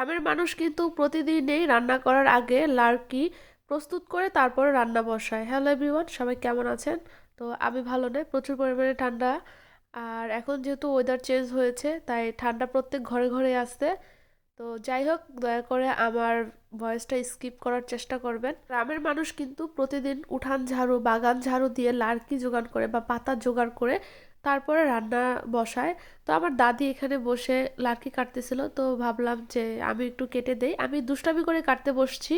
গ্রামের মানুষ কিন্তু প্রতিদিনই রান্না করার আগে লার্কি প্রস্তুত করে তারপরে রান্না বসায়। হ্যালো এভরিওয়ান, সবাই কেমন আছেন? তো আমি ভালো নেই, প্রচুর পরিমাণে ঠান্ডা। আর এখন যেহেতু ওয়েদার চেঞ্জ হয়েছে, তাই ঠান্ডা প্রত্যেক ঘরে ঘরে আসছে। তো যাই হোক, দয়া করে আমার ভয়েসটা স্কিপ করার চেষ্টা করবেন। গ্রামের মানুষ কিন্তু প্রতিদিন উঠান ঝাড়ু, বাগান ঝাড়ু দিয়ে লার্কি জোগাড় করে বা পাতা জোগাড় করে তারপরে রান্না বসায়। তো আমার দাদি এখানে বসে লার্কি কাটতেছিল। তো ভাবলাম যে আমি একটু কেটে দেই। আমি দুষ্টামি করে কাটতে বসছি।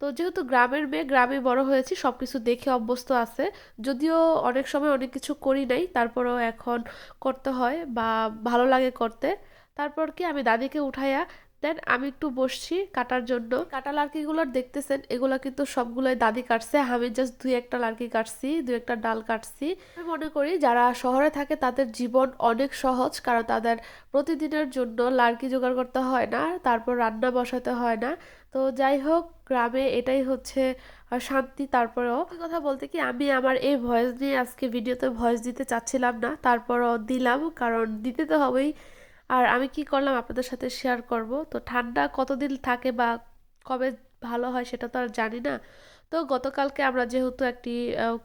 তো যেহেতু গ্রামের মেয়ে, গ্রামে বড় হয়েছি সব কিছু দেখে অভ্যস্ত আছে। যদিও অনেক সময় অনেক কিছু করি নাই, তারপরেও এখন করতে হয় বা ভালো লাগে করতে। তারপর কি আমি দাদিকে উঠাইয়া দেন আমি একটু বসছি কাটার জন্য। কাটা লার্কিগুলো দেখতেছেন, এগুলো কিন্তু সবগুলোই দাদি কাটছে। আমি জাস্ট দুই একটা লার্কি কাটছি, দুই একটা ডাল কাটছি। আমি মনে করি যারা শহরে থাকে তাদের জীবন অনেক সহজ, কারণ তাদের প্রতিদিনের জন্য লার্কি জোগাড় করতে হয় না, তারপর রান্না বসাতে হয় না। তো যাই হোক, গ্রামে এটাই হচ্ছে শান্তি। তারপরেও কথা বলতে কি, আমি আমার এই ভয়েস নিয়ে আজকে ভিডিওতে ভয়েস দিতে চাচ্ছিলাম না, তারপরও দিলাম, কারণ দিতে তো হবেই। আর আমি কি করলাম আপনাদের সাথে শেয়ার করব? তো ঠান্ডা কতদিন থাকে বা কবে ভালো হয় সেটা তো আর জানি না। তো গতকালকে আমরা যেহেতু একটি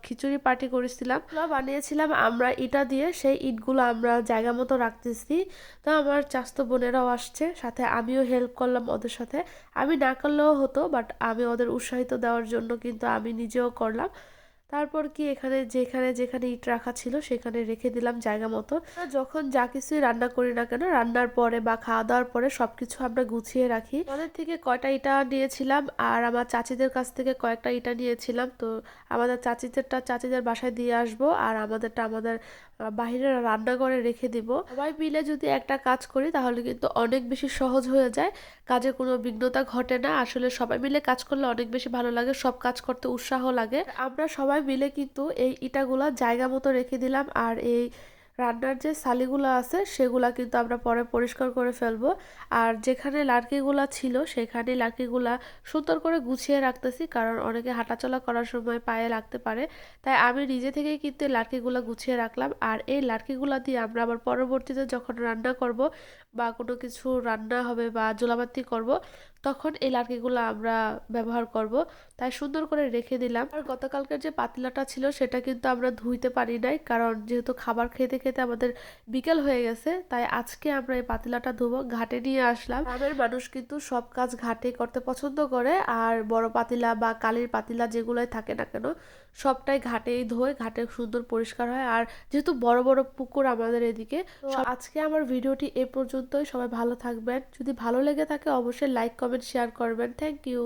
খিচুড়ি পার্টি করেছিলাম বানিয়েছিলাম আমরা ইটা দিয়ে, সেই ইটগুলো আমরা জায়গা মতো রাখতেছি। তো আমার চাস্তো বোনেরাও আসছে, সাথে আমিও হেল্প করলাম ওদের সাথে। আমি না করলেও হতো বাট আমি ওদের উৎসাহিত দেওয়ার জন্য কিন্তু আমি নিজেও করলাম। তারপর কি এখানে যেখানে যেখানে ইট রাখা ছিল সেখানে রেখে দিলাম জায়গা মতো। যখন যা কিছুই রান্না করি না কেন, রান্নার পরে বা খাওয়া দাওয়ার পরে সবকিছু আমরা গুছিয়ে রাখি। আমাদের থেকে কয়টা ইটা নিয়েছিলাম আর আমার চাচিদের কাছ থেকে কয়েকটা ইটা নিয়েছিলাম। তো আমাদের চাচিদেরটা চাচিদের বাসায় দিয়ে আসব আর আমাদেরটা আমাদের বাইরে রান্নাঘরে রেখে দিব। সবাই মিলে যদি একটা কাজ করি তাহলে কিন্তু অনেক বেশি সহজ হয়ে যায়। কাজে কোনো বিঘ্নতা ঘটে না। আসলে সবাই মিলে কাজ করলে অনেক বেশি ভালো লাগে, সব কাজ করতে উৎসাহ লাগে। আমরা সবাই মিলে কিন্তু এই ইটাগুলা জায়গা মতো রেখে দিলাম। আর এই রান্নার যে সালিগুলো আছে, সেগুলা কিন্তু আমরা পরে পরিষ্কার করে ফেলব। আর যেখানে লার্কিগুলা ছিল, সেখানে লার্কিগুলা সুন্দর করে গুছিয়ে রাখতেছি, কারণ অনেকে হাঁটাচলা করার সময় পায়ে লাগতে পারে। তাই আমি নিজে থেকেই কিন্তু এই লার্কিগুলা গুছিয়ে রাখলাম। আর এই লার্কিগুলা দিয়ে আমরা আবার পরবর্তীতে যখন রান্না করব বা কোনো কিছু রান্না হবে বা জোলাবাতি করব, তখন এই লার্কিগুলো আমরা ব্যবহার করব। তাই সুন্দর করে রেখে দিলাম। আর গতকালকের যে পাতিলাটা ছিল, সেটা কিন্তু আমরা ধুইতে পারি নাই, কারণ যেহেতু খাবার খেতে খেতে আমাদের বিকেল হয়ে গেছে, তাই আজকে আমরা এই পাতিলাটা ধুবো, ঘাটে নিয়ে আসলাম। গ্রামের মানুষ কিন্তু সব কাজ ঘাটে করতে পছন্দ করে, আর বড় পাতিলা বা কালির পাতিলা যেগুলোই থাকে না কেন, সবটাই ঘাটেই ধোয়, ঘাটে সুন্দর পরিষ্কার হয়, আর যেহেতু বড় বড় পুকুর আমাদের এদিকে আজকে আমার ভিডিওটি এ পর্যন্তই, সবাই ভালো থাকবেন। যদি ভালো লেগে থাকে, অবশ্যই লাইক কমেন্ট শেয়ার করবেন। Thank you